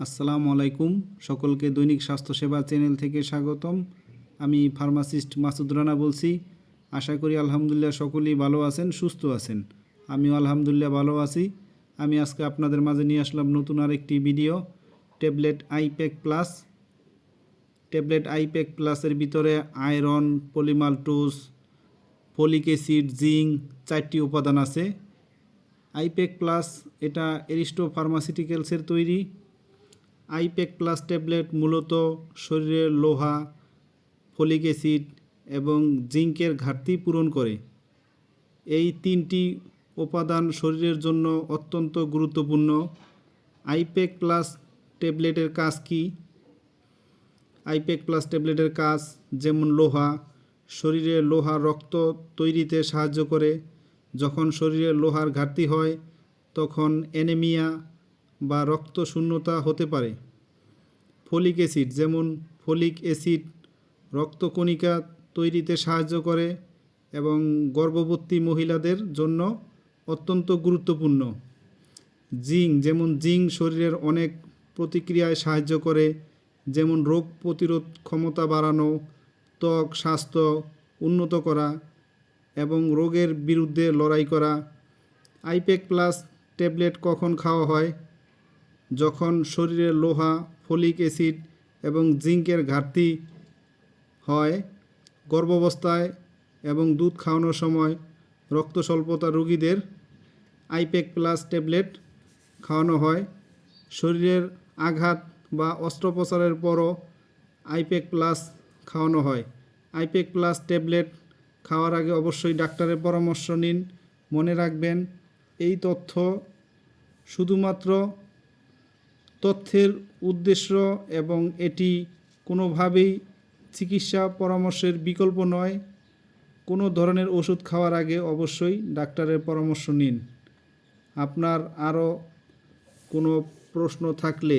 আসসালামু আলাইকুম। সকলকে দৈনিক স্বাস্থ্যসেবা চ্যানেল থেকে স্বাগতম। আমি ফার্মাসিস্ট মাসুদ রানা বলছি। আশা করি আলহামদুলিল্লাহ সকলেই ভালো আছেন, সুস্থ আছেন। আমিও আলহামদুলিল্লাহ ভালো আছি। আমি আজকে আপনাদের মাঝে নিয়ে আসলাম নতুন আরেকটি video, tablet Ipac plus. Tablet Ipac প্লাসের ভিতরে iron polymaltose folic acid, zinc চারটি উপাদান আছে। আইপ্যাক প্লাস এটা এরিস্টো ফার্মাসিউটিক্যালসের তৈরি। আইপ্যাক প্লাস ট্যাবলেট মূলত শরীরের লোহা, ফলিক অ্যাসিড এবং জিঙ্কের ঘাটতি পূরণ করে। এই তিনটি উপাদান শরীরের জন্য অত্যন্ত গুরুত্বপূর্ণ। আইপ্যাক প্লাস ট্যাবলেটের কাজ কি? আইপ্যাক প্লাস ট্যাবলেটের কাজ যেমন লোহা, শরীরে লোহা রক্ত তৈরিতে সাহায্য করে। যখন শরীরে লোহার ঘাটতি হয়, তখন অ্যানেমিয়া বা রক্ত শূন্যতা হতে পারে। ফলিক অ্যাসিড, যেমন ফলিক অ্যাসিড রক্তকণিকা তৈরিতে সাহায্য করে এবং গর্ভবতী মহিলাদের জন্য অত্যন্ত গুরুত্বপূর্ণ। জিঙ্ক, যেমন জিঙ্ক শরীরের অনেক প্রতিক্রিয়ায় সাহায্য করে, যেমন রোগ প্রতিরোধ ক্ষমতা বাড়ানো, ত্বক, স্বাস্থ্য উন্নত করা এবং রোগের বিরুদ্ধে লড়াই করা। আইপেক প্লাস ট্যাবলেট কখন খাওয়া হয়? যখন শরীরে লোহা, ফলিক অ্যাসিড এবং জিঙ্কের ঘাটতি হয় গর্ভাবস্থায় এবং দুধ খাওয়ানোর সময় রক্ত স্বল্পতা রোগীদের আইপেক প্লাস ট্যাবলেট খাওয়ানো হয়। শরীরের আঘাত বা অস্ত্রোপচারের পরও আইপেক প্লাস খাওয়ানো হয়। আইপেক প্লাস ট্যাবলেট খাওয়ার আগে অবশ্যই ডাক্তারের পরামর্শ নিন। মনে রাখবেন, এই তথ্য শুধুমাত্র তথ্যের উদ্দেশ্য এবং এটি কোনোভাবেই চিকিৎসা পরামর্শের বিকল্প নয়। কোনো ধরনের ওষুধ খাওয়ার আগে অবশ্যই ডাক্তারের পরামর্শ নিন। আপনার আরও কোনো প্রশ্ন থাকলে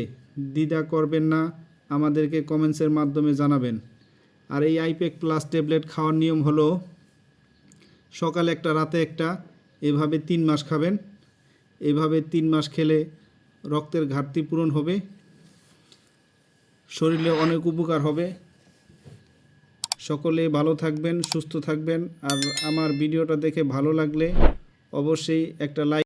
দ্বিধা করবেন না, আমাদেরকে কমেন্টসের মাধ্যমে জানাবেন। আর এই আইপেক প্লাস ট্যাবলেট খাওয়ার নিয়ম হলো, সকালে একটা, রাতে একটা, এভাবে তিন মাস খাবেন। এভাবে তিন মাস খেলে রক্তের ঘাটতি পূরণ হবে, শরীরে অনেক উপকার হবে। সকলে ভালো থাকবেন, সুস্থ থাকবেন। আর আমার ভিডিওটা দেখে ভালো লাগলে অবশ্যই একটা লাইক